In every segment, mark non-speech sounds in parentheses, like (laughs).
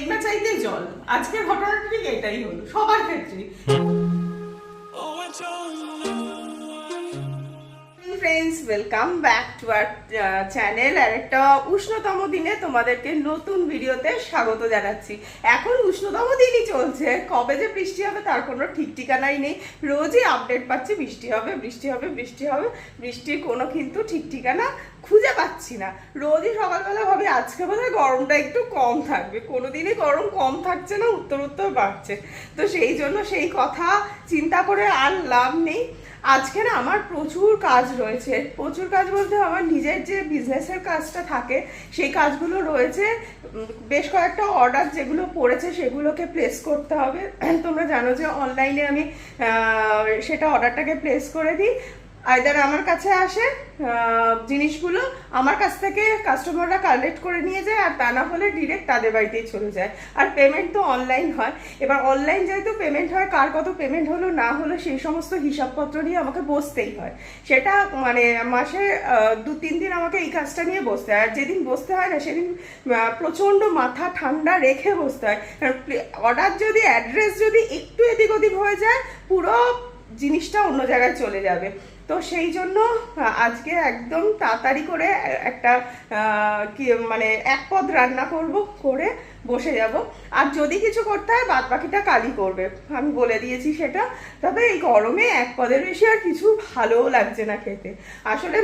মেঘনা চাইতে জল। আজকের ঘটনাটা এটাই হলো, সবার ক্ষেত্রে। Friends welcome back to our channel আর একটা উষ্ণতম দিনে তোমাদেরকে নতুন ভিডিওতে স্বাগত জানাচ্ছি। এখন উষ্ণতম দিনই চলছে, কবে যে বৃষ্টি হবে তার কোনো ঠিক ঠিকানাই নেই। রোজই আপডেট পাচ্ছি, বৃষ্টি হবে বৃষ্টি হবে বৃষ্টি হবে, বৃষ্টির কোনো কিন্তু ঠিক ঠিকানা খুঁজে পাচ্ছি না। রোজই সকালবেলা ভাবি আজকে বোধহয় গরমটা একটু কম থাকবে। কোনোদিনই গরম কম থাকছে না, উত্তর উত্তর বাড়ছে। তো সেই জন্য সেই কথা চিন্তা করে আর লাভ নেই। আজকে না আমার প্রচুর কাজ রয়েছে। প্রচুর কাজ বলতে আমার নিজের যে বিজনেসের কাজটা থাকে, সেই কাজগুলো রয়েছে। বেশ কয়েকটা অর্ডার যেগুলো পড়েছে সেগুলোকে প্লেস করতে হবে। (clears throat) তোমরা জানো যে অনলাইনে আমি সেটা অর্ডারটাকে প্লেস করে দিই। আইদার আমার কাছে আসে জিনিসগুলো আমার কাছ থেকে কাস্টমাররা কালেক্ট করে নিয়ে যায় আর তা না হলে ডিরেক্ট তাদের বাড়িতেই চলে যায়। আর পেমেন্ট তো অনলাইন হয়। এবার অনলাইন যেহেতু পেমেন্ট হয়, কার কত পেমেন্ট হলো না হলো সেই সমস্ত হিসাবপত্র নিয়ে আমাকে বসতেই হয়। সেটা মানে মাসে দু তিন দিন আমাকে এই কাজটা নিয়ে বসতে হয়। আর যেদিন বসতে হয় না, সেদিন প্রচণ্ড মাথা ঠান্ডা রেখে বসতে হয়। অর্ডার যদি অ্যাড্রেস যদি একটু এদিক ওদিক হয়ে যায়, পুরো জিনিসটা অন্য জায়গায় চলে যাবে। তো সেই জন্য আজকে একদম তাড়াতাড়ি করে একটা কি মানে এক পদ রান্না করব, করে বসে যাব। আর যদি কিছু করতে হয়, বাদ বাকিটা কালি করবে। আমি বলে দিয়েছি সেটা। তবে এই গরমে এক পদের বেশি আর কিছু ভালোও লাগছে না খেতে। আসলে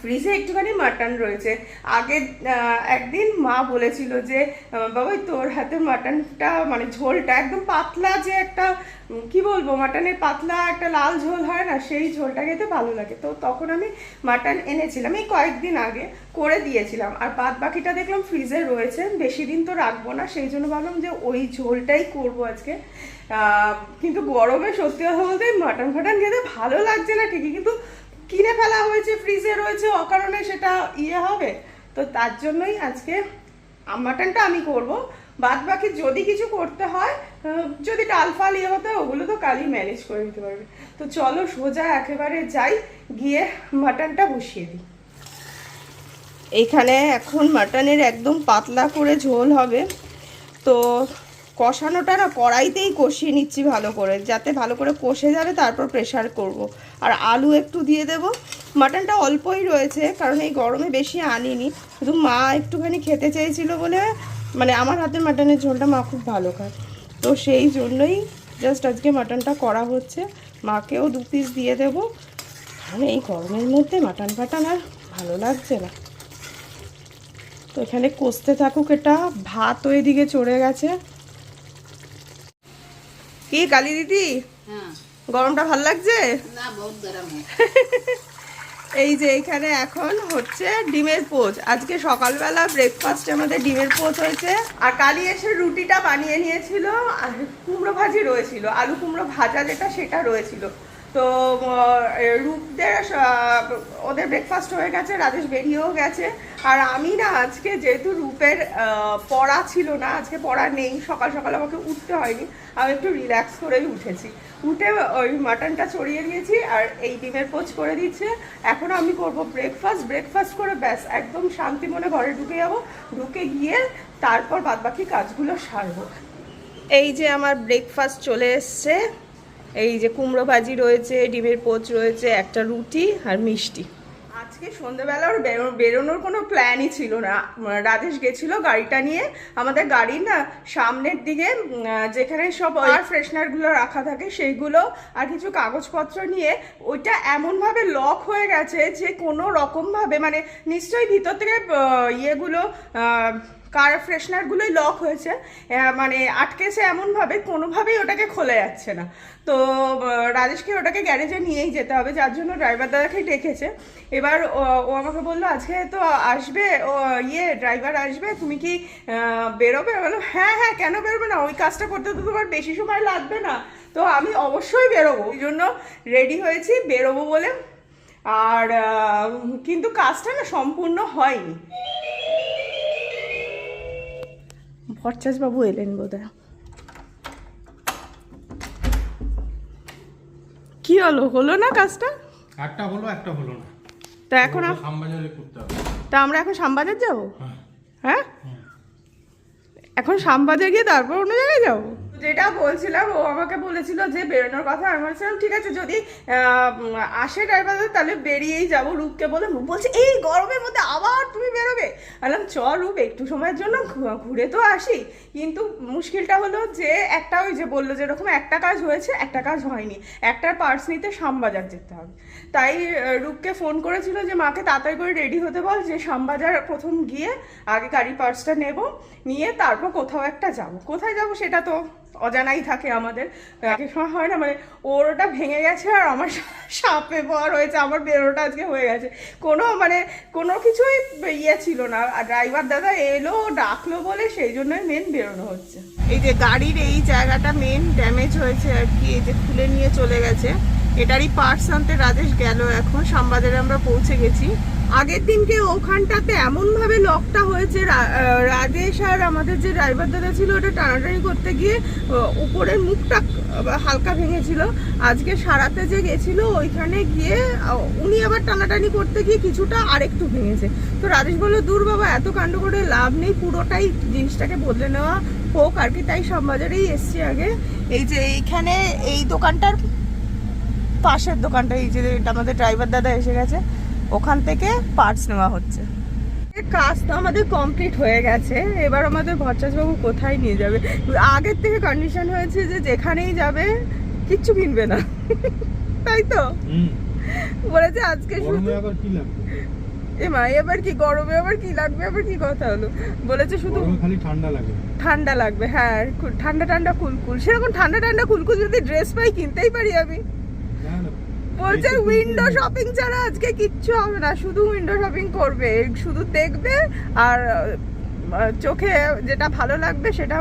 ফ্রিজে একটুখানি মাটন রয়েছে। আগে একদিন মা বলেছিল যে আহ, বাবা তোর হাতের মাটনটা মানে ঝোলটা একদম পাতলা যে একটা কি বলব মাটনের পাতলা একটা লাল ঝোল হয় না সেই ঝোলটা খেতে ভালো লাগে। তো তখন আমি মাটন এনেছিলাম এই কয়েকদিন আগে করে দিয়েছিলাম। আর বাদ বাকিটা দেখলাম ফ্রিজে রয়েছে বেশি দিন তো রাখব না সেই জন্য ভাবলাম যে ওই ঝোলটাই করব আজকে। কিন্তু গরমে সত্যি কথা বলতে মাটন ফাটন খেতে ভালো লাগছে না ঠিকই কিন্তু কিনে ফেলা হয়েছে ফ্রিজে রয়েছে, অকারণে সেটা ইয়ে হবে। তো তার জন্যই আজকে মাটনটা আমি করব। বাদ বাকি যদি কিছু করতে হয় যদি ডাল ফাল ইয়ে হতে, ওগুলো তো কালই ম্যানেজ করে দিতে পারবে। তো চলো সোজা একেবারে যাই, গিয়ে মাটনটা বসিয়ে দিই। এইখানে এখন মাটনের একদম পাতলা করে ঝোল হবে। তো কষানোটা না কড়াইতেই কষিয়ে নিচ্ছি ভালো করে, যাতে ভালো করে কষে যাবে, তারপর প্রেশার করব। আর আলু একটু দিয়ে দেব। মাটনটা অল্পই রয়েছে, কারণ এই গরমে বেশি আনিনি। শুধু মা একটুখানি খেতে চেয়েছিল বলে মানে আমার হাতের মাটনের ঝোলটা মা খুব ভালো খায়। তো সেই জন্যই জাস্ট আজকে মাটনটা করা হচ্ছে। মাকেও দু পিস দিয়ে দেবো। কারণ এই গরমের মধ্যে মাটন ফাটান আর ভালো লাগছে না। তো এখানে কষতে থাকুক এটা। ভাতও এদিকে চড়ে গেছে। কি গালি দিদি? গরমটা ভালো লাগছে? এই যে এইখানে এখন হচ্ছে ডিমের পোচ। আজকে সকালবেলা ব্রেকফাস্টে আমাদের ডিমের পোচ হয়েছে। আর কালি এসে রুটিটা বানিয়ে নিয়েছিল আর কুমড়ো ভাজি রয়েছিল। আলু কুমড়ো ভাজা যেটা সেটা রয়েছিল। তো রূপদের ওদের ব্রেকফাস্ট হয়ে গেছে রাজেশ বেরিয়েও গেছে। আর আমি না আজকে যেহেতু রূপের পড়া ছিল না, আজকে পড়া নেই, সকাল সকাল আমাকে উঠতে হয়নি, আমি একটু রিল্যাক্স করেই উঠেছি। উঠে ওই মাটনটা ছড়িয়ে দিয়েছি আর এই ডিমের পোচ করে দিচ্ছে। এখন আমি করব ব্রেকফাস্ট ব্রেকফাস্ট করে ব্যাস, একদম শান্তি মনে ঘরে ঢুকে যাব, ঢুকে গিয়ে তারপর বাদবাকি কাজগুলো সারবো। এই যে আমার ব্রেকফাস্ট চলে এসছে, এই যে কুমড়ো ভাজি রয়েছে, ডিমের পোচ রয়েছে, একটা রুটি আর মিষ্টি। আজকে সন্ধ্যেবেলা ওর বেরো- বেরোনোর কোনো প্ল্যানই ছিল না। রাজেশ গেছিল গাড়িটা নিয়ে। আমাদের গাড়ি না সামনের দিকে যেখানে সব এয়ার ফ্রেশনারগুলো রাখা থাকে সেইগুলো আর কিছু কাগজপত্র নিয়ে, ওইটা এমনভাবে লক হয়ে গেছে যে কোনো রকমভাবে মানে নিশ্চয়ই ভিতর থেকে ইয়েগুলো কার ফ্রেশনারগুলোই লক হয়েছে। মানে আটকেছে এমনভাবে, কোনোভাবেই ওটাকে খোলা যাচ্ছে না। তো রাজেশকে ওটাকে গ্যারেজে নিয়েই যেতে হবে, যার জন্য ড্রাইভার দাদাকে ডেকেছে। এবার ও- আমাকে বলল, আজকে তো আসবে, ও ইয়ে ড্রাইভার আসবে, তুমি কি বেরোবে? বলল হ্যাঁ হ্যাঁ কেন বেরোবে না? ওই কাজটা করতে তো তোমার বেশি সময় লাগবে না। তো আমি অবশ্যই বেরোবো। ওই জন্য রেডি হয়েছি, বেরোবো বলে। আর কিন্তু কাজটা না সম্পূর্ণ হয়নি। বাবু এলেন বোধহয়। কি হলো? হলো না কাজটা? একটা হলো একটা হলো না। তা এখন আপ- করতে হবে। তা আমরা এখন শ্যামবাজার যাব? হ্যাঁ। হ্যাঁ? এখন শ্যামবাজার গিয়ে তারপর অন্য জায়গায় যাব? যেটা বলছিলাম, ও আমাকে বলেছিল যে বেরোনোর কথা। আমি বলছিলাম, ঠিক আছে, যদি আসে ড্রাইভার তাহলে বেরিয়েই যাব রূপকে বলে। রূপ বলছে, এই গরমের মধ্যে আবার তুমি বেরোবে? বললাম চ রূপ, একটু সময়ের জন্য ঘুরে তো আসি। কিন্তু মুশকিলটা হলো যে, একটা ওই যে বলল যে এরকম একটা কাজ হয়েছে, একটা কাজ হয়নি। একটার পার্স নিতে শ্যামবাজার যেতে হবে। তাই রূপকে ফোন করেছিল যে, মাকে তাড়াতাড়ি করে রেডি হতে বল, যে শ্যামবাজার প্রথম গিয়ে আগে গাড়ি পার্সটা নেব, নিয়ে তারপর কোথাও একটা যাব। কোথায় যাব সেটা তো অজানাই থাকে আমাদের। সময় হয় না মানে ওর ওটা ভেঙে গেছে আর আমার সাপে বর হয়েছে আমার বেরোটা আজকে হয়ে গেছে। কোনো মানে কোনো কিছুই ইয়ে ছিল না। আর ড্রাইভার দাদা এলো, ডাকলো বলে সেই জন্যই মেন বেরোনো হচ্ছে। এই যে গাড়ির এই জায়গাটা মেন ড্যামেজ হয়েছে আর কি, এই যে খুলে নিয়ে চলে গেছে। এটারই পার্টস আনতে রাজেশ গেল এখন সামবাজারে আমরা পৌঁছে গেছি। আগের দিনকে ওখানটাতে এমন ভাবে লকটা হয়েছে রাজেশ আর আমাদের যে ড্রাইভার দাদা ছিল, ওটা টানাটানি করতে গিয়ে উপরের মুখটা হালকা ভেঙেছিল। আজকে সারাতে যে গেছিল, ওইখানে গিয়ে উনি আবার টানাটানি করতে গিয়ে কিছুটা আরেকটু ভেঙেছে। তো রাজেশ বলল, দূর বাবা, এত কাণ্ড করে লাভ নেই, পুরোটাই জিনিসটাকে বদলে নেওয়া হোক। আর কি তাই সব বাজারেই এসছি আগে। এই যে এইখানে এই দোকানটার পাশের দোকানটা এই যে আমাদের ড্রাইভার দাদা এসে গেছে। ওখান থেকে পার্টস নেওয়া হচ্ছে। কাজ তো আমাদের কমপ্লিট হয়ে গেছে। এবার আমাদের ভট্টাচবাবু কোথায় নিয়ে যাবে? আগের থেকে কন্ডিশন হয়েছে যে যেখানেই যাবে কিচ্ছু কিনবে না। তাই তো? বলেছে আজকে শুধু গরমে কি লাগবে? এ মা এবার কি গরমে আবার কি লাগবে? আবার কি কথা হলো? বলেছে শুধু খালি ঠান্ডা লাগে। ঠান্ডা লাগবে হ্যাঁ। ঠান্ডা ঠান্ডা কুলকুল। সেরকম ঠান্ডা ঠান্ডা কুলকুল যদি ড্রেস পাই কিনতেই পারি আমি। বলছে উইন্ডো শপিং ছাড়া আজকে কিচ্ছু হবে না শুধু উইন্ডো শপিং করবে। শুধু দেখবে আর চোখে যেটা ভালো লাগবে সেটা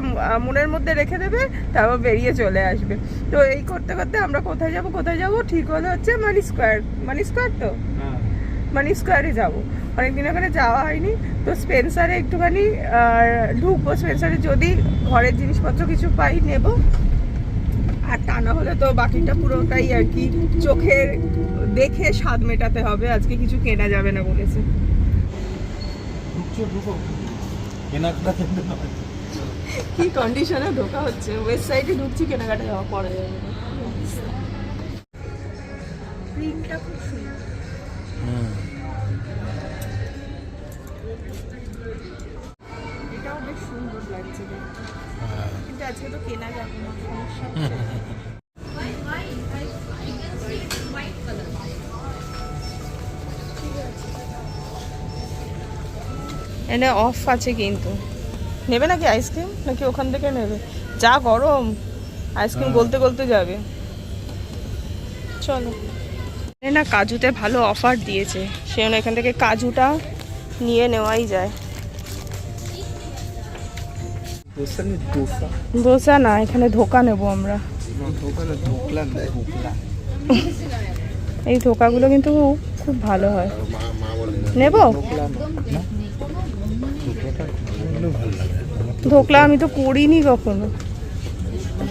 মনের মধ্যে রেখে দেবে তারপর বেরিয়ে চলে আসবে। তো এই করতে করতে আমরা কোথায় যাব কোথায় যাব? ঠিক হলো হচ্ছে মানি স্কোয়ার মানি স্কোয়ার তো? হ্যাঁ। মানি স্কোয়ারে যাব। অনেকদিন ওখানে যাওয়া হয়নি। তো স্পেন্সারে একটুখানি ঢুকবো স্পেন্সারে যদি ঘরের জিনিসপত্র কিছু পাই নেব। আর তা না হলে তো বাকিটা পুরোটাই আর কি চোখের দেখে স্বাদ মেটাতে হবে আজকে কিছু কেনা যাবে না বলেছে। কি কন্ডিশনে ঢোকা হচ্ছে? ওয়েস্ট সাইডে ঢুকছি কেনাকাটা যাওয়া পরে যাবে না। খুব সুন্দর। কিন্তু আজকে তো কেনা যাবে না সমস্যা। এনে অফ আছে কিন্তু। নেবে নাকি আইসক্রিম নাকি ওখান থেকে নেবে? যা গরম আইসক্রিম হ্যাঁ। গলতে গলতে যাবে। চলো। এ না কাজুতে ভালো অফার দিয়েছে। সেজন্য এখান থেকে কাজুটা নিয়ে নেওয়াই যায়। দোসা নি এখানে ধোকা নেব আমরা। (laughs) এই ধোকাগুলো কিন্তু খুব ভালো হয়। নেব? ধোকলা আমি তো করিনি কখনো।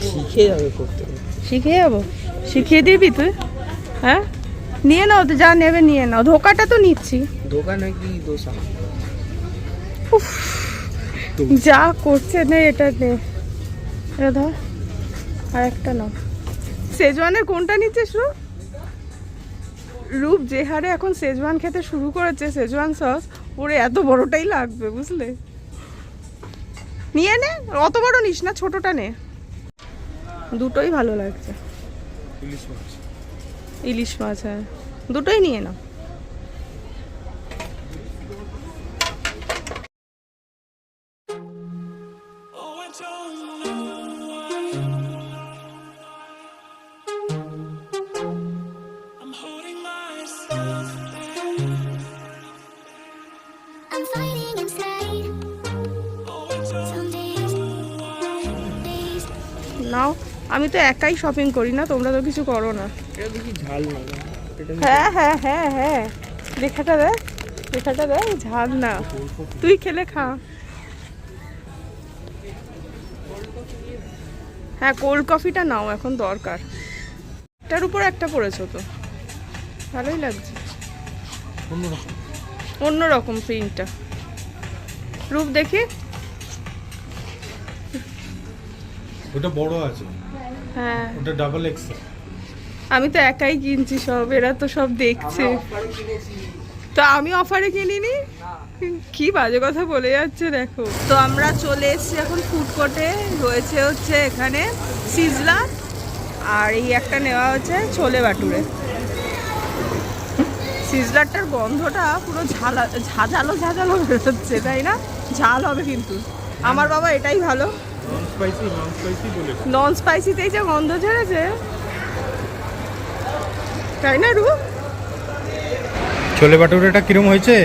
শিখে যাবে করতে। শিখে যাব? শিখিয়ে দিবি তুই? হ্যাঁ? নিয়ে নাও তো যা নেবে নিয়ে নাও। ধোকাটা তো নিচ্ছি। দোকানে কি দোসা? উফ, যা করছে নে এটা নে। এটা ধর আর একটা নাও। সেজওয়ানের কোনটা নিচ্ছিস রূপ রূপ যে হারে এখন সেজওয়ান খেতে শুরু করেছে সেজওয়ান সস ওরে এত বড়টাই লাগবে বুঝলে? নিয়ে নে অত বড় নিস না ছোটটা নে। দুটোই ভালো লাগছে। ইলিশ মাছ। ইলিশ মাছ হ্যাঁ। দুটোই নিয়ে নাও। তো একাই শপিং করি না তোমরা তো কিছু করো না। হ্যাঁ হ্যাঁ হ্যাঁ হ্যাঁ। লেখাটা দেখ লেখাটা দেখ ঝাল না। তুই খেলে খা। হ্যাঁ কোল্ড কফিটা নাও এখন দরকার। এটার উপর একটা পড়েছো তো। ভালোই লাগছে। অন্যরকম অন্য রকম প্রিন্টটা রূপ দেখি। ওটা বড় আছে। হ্যাঁ। ওটা ডাবল এক্সেল আমি তো একাই কিনছি সব এরা তো সব দেখছে। তো আমি অফারে কিনিনি? কি বাজে কথা বলে যাচ্ছে দেখো। তো আমরা চলে এসেছি এখন ফুড কোর্টে রয়েছে হচ্ছে এখানে সিজলা আর এই একটা নেওয়া হচ্ছে ছোলে বাটুরে সিজলারটার গন্ধটা পুরো ঝালা ঝাঁঝালো ঝাঁঝালো বেরোচ্ছে তাই না? ঝাল হবে কিন্তু। আমার বাবা এটাই ভালো। স্পাইসি নন স্পাইসি বলে নন স্পাইসিতেই যে গন্ধ ছেড়েছে তাই না রু ছোলে বাটুরেটা কিরম হয়েছে?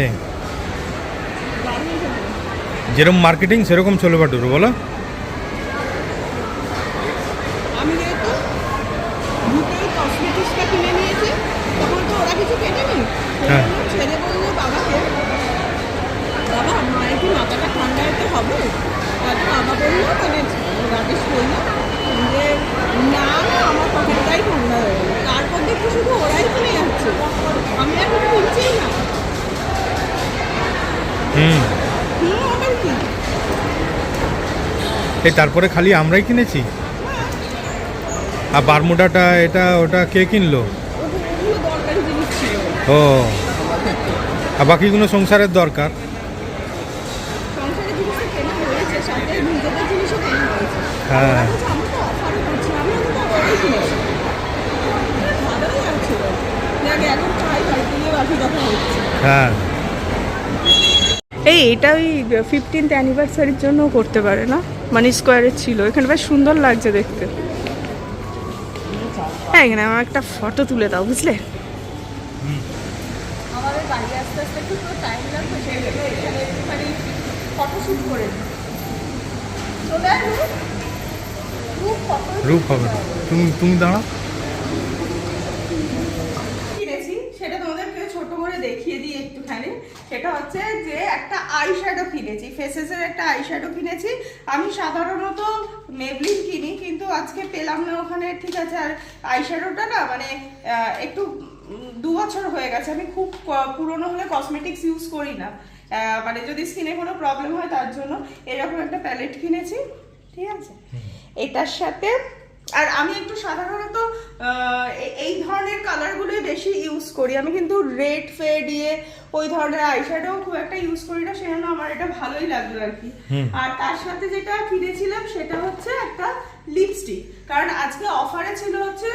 যেরকম মার্কেটিং সেরকম ছোলে বাটুরে বলো। এই তারপরে খালি আমরাই কিনেছি। আর বারমুডাটা, এটা, ওটা কে কিনলো? ও। আর বাকিগুলো সংসারের দরকার। হ্যাঁ। হ্যাঁ। এই, এটা ওই ফিফটিন্থ অ্যানিভার্সারির জন্য করতে পারে না? মানি স্কোয়ারে ছিল। এখানে বেশ সুন্দর লাগছে দেখতে। হ্যাঁ এখানে আমার একটা ফটো তুলে দাও বুঝলে? রূপ হবে। তুমি তুমি একটু টাইম লাগবে সেই জন্য এখানে একটুখানি ফটো শ্যুট করে দিই। চলে আয় রূপ। রূপ photo রূপ হবে না। তুমি তুমি দাঁড়াও কিনেছি সেটা তোমাদেরকে ছোট করে দেখিয়ে দিই একটুখানি সেটা হচ্ছে যে একটা আই শ্যাডো কিনেছি ফেসেসের একটা আই শ্যাডো কিনেছি। আমি সাধারণত মেবলিন কিনি কিন্তু আজকে পেলাম না ওখানে ঠিক আছে আর আই শ্যাডোটা না মানে একটু দু বছর হয়ে গেছে। আমি খুব পুরনো হলে কসমেটিক্স ইউজ করি না। মানে যদি স্কিনে কোনো প্রবলেম হয় তার জন্য এরকম একটা প্যালেট কিনেছি ঠিক আছে? এটার সাথে আর আমি একটু সাধারণত এই ধরনের কালারগুলোই বেশি ইউজ করি। আমি কিন্তু রেড ফেড ইয়ে ওই ধরনের আইশ্যাডো খুব একটা ইউজ করি না সেজন্য আমার এটা ভালোই লাগল আর কি। আর তার সাথে যেটা কিনেছিলাম সেটা হচ্ছে একটা লিপস্টিক কারণ আজকে অফারে ছিল হচ্ছে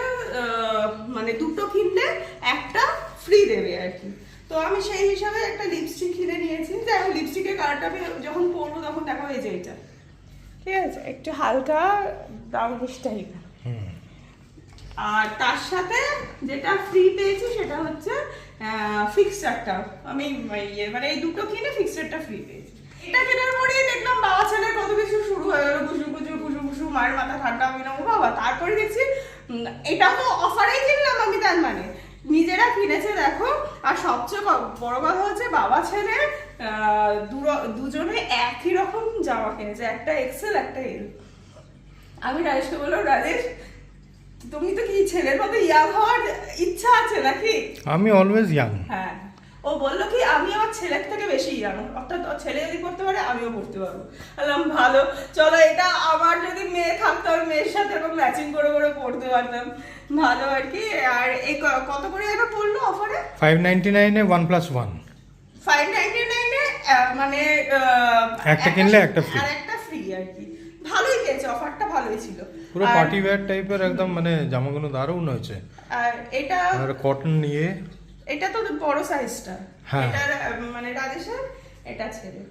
মানে দুটো কিনলে একটা ফ্রি দেবে আর কি। তো আমি সেই হিসাবে একটা লিপস্টিক কিনে নিয়েছি। যাই হোক লিপস্টিকের কালারটা আমি যখন পরবো তখন দেখা এই যে এটা। ঠিক আছে? একটু হালকা ব্রাউনিশ টাইপ আর তার সাথে যেটা ফ্রি পেয়েছি সেটা হচ্ছে ফিক্সচারটা আমি ইয়ে মানে এই দুটো কিনে ফিক্সচারটা ফ্রি পেয়েছি। এটা কেনার পরেই দেখলাম বাবা ছেলের কত কিছু শুরু হয়ে গেল কুসু কুচু কুসু কুসু মায়ের মাথা ঠান্ডা, আমি না বাবা, তারপরে দেখছি এটা তো অফারেই কিনলাম আমি তার মানে। নিজেরা কিনেছে, দেখো। আর সবচেয়ে বড় কথা হচ্ছে বাবা ছেলে দুজনে একই রকম জামা কিনেছে, একটা এক্সেল একটা এল আমি রাজেশকে বললাম রাজেশ তুমি তো কি ছেলের মতো ইয়াং হওয়ার ইচ্ছা আছে নাকি? আমি অলওয়েজ ইয়াং হ্যাঁ। ও বলল কি আমি আমার ছেলের থেকে বেশি ইয়াং অর্থাৎ ছেলে যদি করতে পারে আমিও করতে পারব। বললাম ভালো। চলো এটা আমার যদি মেয়ে থাকতো আমি মেয়ের সাথে এরকম ম্যাচিং করে করে পড়তে পারতাম। ভালো আর কি। আর এই কত করে যেন পড়ল অফারে ফাইভ নাইনটি নাইনে one plus one five ninety নাইনে মানে একটা কিনলে একটা free। আর একটা ফ্রি আর কি ভালোই পেয়েছে অফারটা ভালোই ছিল পুরো পার্টি ওয়্যার টাইপের একদম মানে জামাগুলো দারুণ হয়েছে। আর এটা আর কটন নিয়ে। এটা তো বড় সাইজটা হ্যাঁ। আহ, মানে রাজেশের এটা ছেলে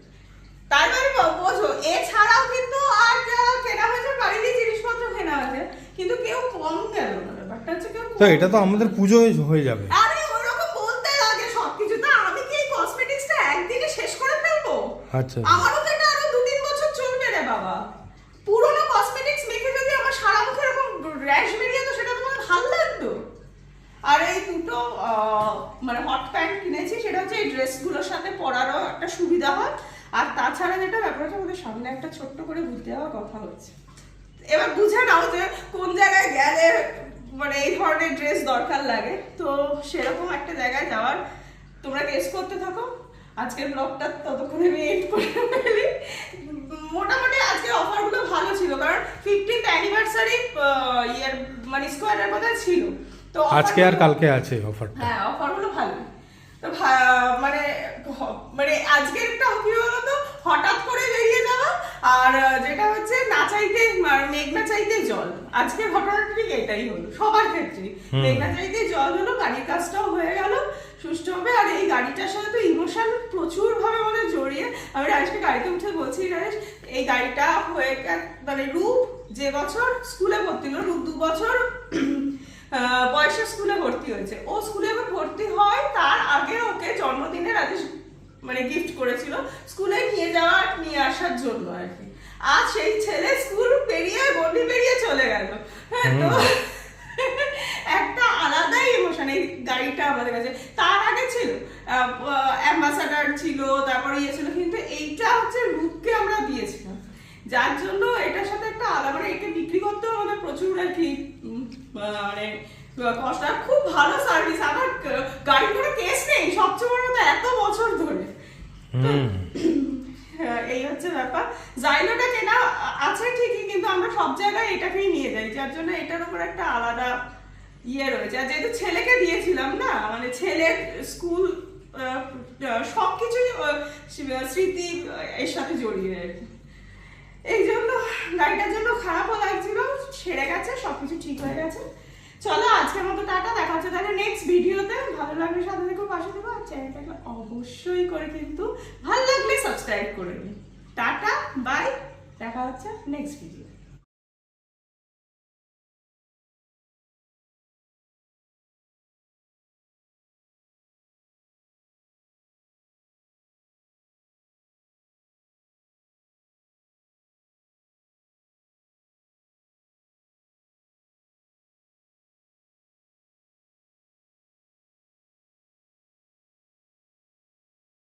তার মানে ব- বোঝো এছাড়াও কিন্তু আর যা কেনা হয়েছে বাড়িতে জিনিসপত্র কেনা হয়েছে কিন্তু কেউ কম গেল না ব্যাপারটা হচ্ছে কেউ তো এটা তো আমাদের পুজো হয়ে যাবে। আরে ওরকম বলতে লাগে সবকিছু। তো আমি কি কসমেটিক্সটা একদিনে শেষ করে ফেলব? আচ্ছা। আমারও তো এটা আরও দু তিন বছর চলবে রে বাবা। পুরোনো কসমেটিক্স মেখে সারা মুখে এরকম র্যাশ বেরিয়ে তো সেটা তোমার ভালো লাগতো? আর এই দুটো মানে হট প্যান্ট কিনেছি, সেটা হচ্ছে এই ড্রেসগুলোর সাথে পরারও একটা সুবিধা হয়। আর তাছাড়া যেটা ব্যাপার হচ্ছে, আমাদের সামনে একটা ছোট্ট করে ঘুরতে যাওয়ার কথা হচ্ছে। এবার বুঝে নাও যে কোন জায়গায় গেলে মানে এই ধরনের ড্রেস দরকার লাগে। তো সেরকম একটা জায়গায় যাওয়ার তোমরা গেস করতে থাকো। আজকের ব্লগটা ততক্ষণে আমি এড করে ফেলি। মোটামুটি আজকের অফারগুলো ভালো ছিল কারণ ফিফটিন্থ অ্যানিভার্সারি ইয়ার মানে স্কোয়ারের কথা ছিল। তো আজকে আর কালকে আছে অফারটা হ্যাঁ অফারগুলো ভালো। তো মানে মানে আজকের একটা কি বলতো হঠাৎ করে বেরিয়ে যাওয়া আর যেটা হচ্ছে না চাইতে মেঘ না চাইতে জল। আজকের ঘটনাটা ঠিক এটাই হলো সবার ক্ষেত্রে। মেঘ না চাইতে জল হলো গাড়ির কাজটাও হয়ে গেল সুষ্ঠুভাবে আর এই গাড়িটার সাথে তো ইমোশন প্রচুর ভাবে আমাদের জড়িয়ে। আমি রাজকে গাড়িতে উঠে বলছি, রাজেশ, এই গাড়িটা হয়ে মানে রূপ যে বছর স্কুলে ভর্তি হলো, রূপ দু বছর (clears throat) বয়সে স্কুলে ভর্তি হয়েছে। ও স্কুলে এবার ভর্তি হয়, তার আগে ওকে জন্মদিনে রাজেশ মানে গিফট করেছিল, স্কুলে নিয়ে যাওয়া, নিয়ে আসার জন্য আর কি। আজ সেই ছেলে স্কুল পেরিয়ে গন্ডি পেরিয়ে চলে গেল। হ্যাঁ তো একটা আলাদাই ইমোশন এই গাড়িটা আমাদের কাছে। তার আগে ছিল অ্যাম্বাসাডার ছিল তারপরে ইয়ে ছিল কিন্তু এইটা হচ্ছে রূপকে আমরা দিয়েছিলাম। যার জন্য এটার সাথে একটা আলাদা মানে একে বিক্রি করতেও আমাদের প্রচুর আর কি মানে কষ্ট খুব ভালো সার্ভিস আমার গ- গাড়ির কোনো কেস নেই সবচেয়ে বড় কথা এত বছর ধরে। (coughs) হ্যাঁ, এই হচ্ছে ব্যাপার। জাইলোটা কেনা আছে ঠিকই কিন্তু আমরা সব জায়গায় এটাকেই নিয়ে যাই যার জন্য এটার উপর একটা ইয়ে রয়েছে। আর যেহেতু ছেলেকে দিয়েছিলাম না মানে ছেলের স্কুল সব কিছুই স্মৃতি এর সাথে জড়িয়ে আর কি। এই জন্য গাড়িটার জন্য খারাপও লাগছিল সেরে গেছে সব কিছু ঠিক হয়ে গেছে। চলো আজকের মতো টাটা, দেখা হচ্ছে তাহলে নেক্সট ভিডিওতে। ভালো লাগলে সাথে থেকে পাশে দেবো আর চ্যানেলটাকে অবশ্যই করে কিন্তু ভালো লাগলে সাবস্ক্রাইব করে নিন টাটা বাই দেখা হচ্ছে নেক্সট ভিডিও